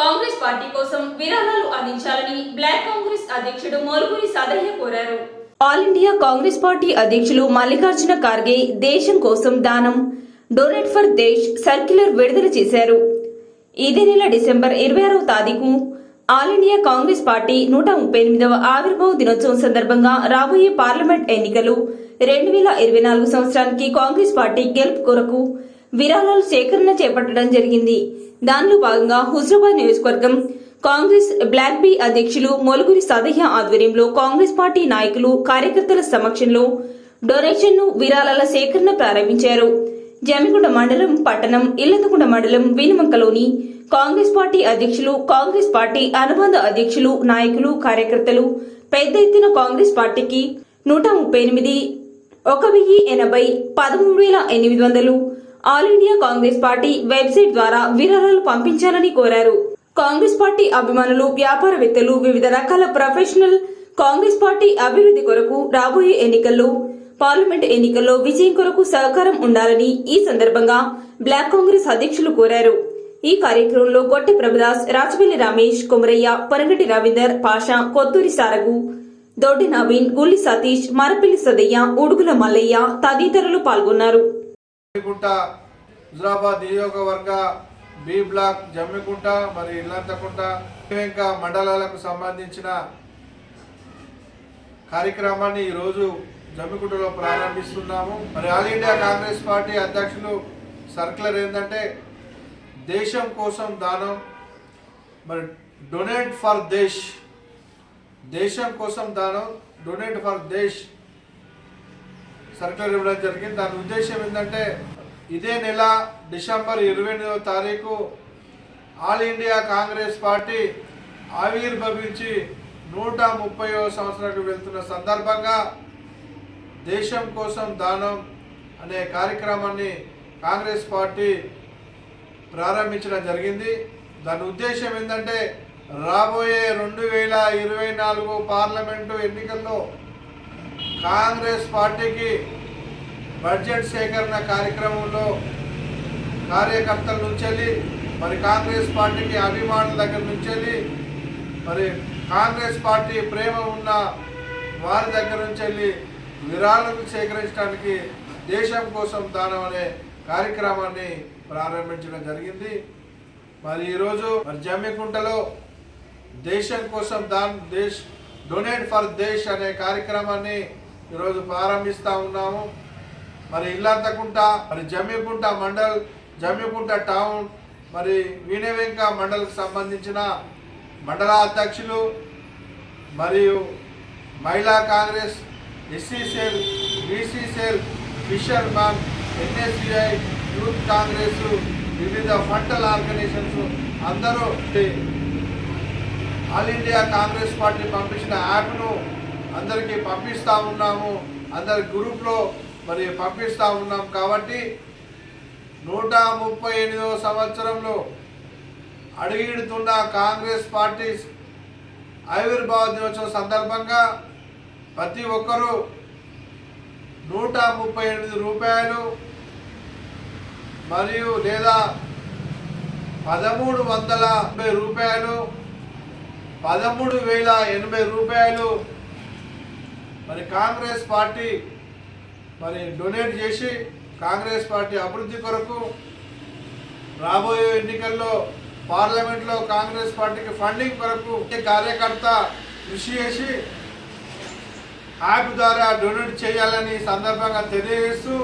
Congress party కోసం విరాళాలు అందించాలని బ్లాక్ కాంగ్రెస్ అధ్యక్షుడు మోలుగురి సదయ్య కోరారు. ఆల్ ఇండియా కాంగ్రెస్ పార్టీ అధ్యక్షులు మల్లికార్జున ఖార్గే దేశం కోసం దానం డొనేట్ ఫర్ దేశ్ సర్క్యులర్ విడుదల చేశారు. ఇదే నెల డిసెంబర్ ఇరవై ఆరవ తారీఖు ఆల్ ఇండియా కాంగ్రెస్ పార్టీ నూట ముప్పై ఎనిమిదవ ఆవిర్భావ దినోత్సవం సందర్భంగా రాబోయే పార్లమెంట్ ఎన్నికలు రెండు వేల ఇరవై నాలుగు సంవత్సరానికి కాంగ్రెస్ పార్టీ గెలుపు కొరకు విరాళాలు సేకరణ చేపట్టడం జరిగింది. దానిలో భాగంగా హుజరాబాద్ నియోజకవర్గం కాంగ్రెస్ బ్లాక్ బీ అధ్యక్షులు మొలుగురి సదహ్య ఆధ్వర్యంలో కాంగ్రెస్ పార్టీ నాయకులు కార్యకర్తల సమక్షంలో డొనేషన్ను విరాళాల సేకరణ ప్రారంభించారు. జమిగుండ మండలం పట్టణం ఇల్లతగుండ మండలం వీనుమంకలోని కాంగ్రెస్ పార్టీ అధ్యక్షులు కాంగ్రెస్ పార్టీ అనుబంధ అధ్యక్షులు నాయకులు కార్యకర్తలు పెద్ద ఎత్తున కాంగ్రెస్ పార్టీకి నూట ముప్పై ఎనిమిది ఒక వెయ్యి ఎనభై పదమూడు వేల ఎనిమిది వందలు all India Congress party website ద్వారా విరాళాలు పంపించాలని కోరారు. కాంగ్రెస్ పార్టీ అభిమానులు వ్యాపారవేత్తలు వివిధ రకాల ప్రొఫెషనల్ కాంగ్రెస్ పార్టీ అభివృద్ధి కొరకు రాబోయే ఎన్నికల్లో పార్లమెంట్ ఎన్నికల్లో విజయం కొరకు సహకారం ఉండాలని ఈ సందర్భంగా బ్లాక్ కాంగ్రెస్ అధ్యక్షులు కోరారు. ఈ కార్యక్రమంలో గొట్టె ప్రభుదాస్ రాజపల్లి రమేష్ కుమరయ్య పరంగటి రవీందర్ పాషా కొత్తూరి సారగు దొడ్డి నవీన్ గుల్లి సతీష్ మరపల్లి సదయ్య ఉడుగుల మల్లయ్య తదితరులు పాల్గొన్నారు. జమ్మికుంట హుజరాబాద్ నియోజకవర్గ బి బ్లాక్ జమ్మికుంట మరి ఇల్లంతకుంట ఇంకా మండలాలకు సంబంధించిన కార్యక్రమాన్ని ఈరోజు జమ్మికుంటలో ప్రారంభిస్తున్నాము. మరి ఆల్ ఇండియా కాంగ్రెస్ పార్టీ అధ్యక్షులు సర్కులర్ ఏంటంటే దేశం కోసం దానం మరి డొనేట్ ఫర్ దేశ్ దేశం కోసం దానం డొనేట్ ఫర్ దేశ్ సర్కులర్ ఇవ్వడం జరిగింది. దాని ఉద్దేశం ఏంటంటే ఇదే నెల డిసెంబర్ ఇరవై ఎనిమిదవ తారీఖు ఆల్ ఇండియా కాంగ్రెస్ పార్టీ ఆవిర్భవించి నూట ముప్పైవ సంవత్సరాలకు వెళ్తున్న సందర్భంగా దేశం కోసం దానం అనే కార్యక్రమాన్ని కాంగ్రెస్ పార్టీ ప్రారంభించడం జరిగింది. దాని ఉద్దేశం ఏంటంటే రాబోయే రెండు వేల ఇరవై నాలుగు పార్లమెంటు ఎన్నికల్లో కాంగ్రెస్ పార్టీకి బడ్జెట్ సేకరణ కార్యక్రమంలో కార్యకర్తల నుంచి మరి కాంగ్రెస్ పార్టీకి అభిమానుల దగ్గర నుంచి మరి కాంగ్రెస్ పార్టీ ప్రేమ ఉన్న వారి దగ్గర నుంచి వెళ్ళి విరాళం సేకరించడానికి దేశం కోసం దానం అనే కార్యక్రమాన్ని ప్రారంభించడం జరిగింది. మరి ఈరోజు మరి జమ్మికుంటలో దేశం కోసం దాన్ దేశ్ డొనేట్ ఫర్ దేశ్ అనే కార్యక్రమాన్ని ఈరోజు ప్రారంభిస్తూ ఉన్నాము. మరి ఇల్లంతకుంట మరి జమ్మికుంట మండల్ జమ్మికుంట టౌన్ మరి వీణవెంక మండల్కి సంబంధించిన మండల అధ్యక్షులు మరియు మహిళా Congress SC cell BC cell fisherman NSUI youth Congress వివిధ ఫంటల్ ఆర్గనైజేషన్స్ అందరూ ఆల్ ఇండియా కాంగ్రెస్ పార్టీ పంపించిన యాప్ను అందరికీ పంపిస్తూ ఉన్నాము. అందరి గ్రూప్లో మరి పంపిస్తూ ఉన్నాం కాబట్టి నూట ముప్పై ఎనిమిదవ సంవత్సరంలో అడిగిడుతున్న కాంగ్రెస్ పార్టీ ఆవిర్భావ దినోత్సవం సందర్భంగా ప్రతి ఒక్కరూ నూట ముప్పై ఎనిమిది రూపాయలు మరియు లేదా పదమూడు వందల రూపాయలు పదమూడు వేల ఎనభై రూపాయలు మరి కాంగ్రెస్ పార్టీ మరి డొనేట్ చేసి కాంగ్రెస్ పార్టీ అభివృద్ధి కొరకు రాబోయే ఎన్నికల్లో పార్లమెంట్లో కాంగ్రెస్ పార్టీకి ఫండింగ్ కొరకు కార్యకర్త కృషి చేసి యాప్ ద్వారా డొనేట్ చేయాలని సందర్భంగా తెలియజేస్తూ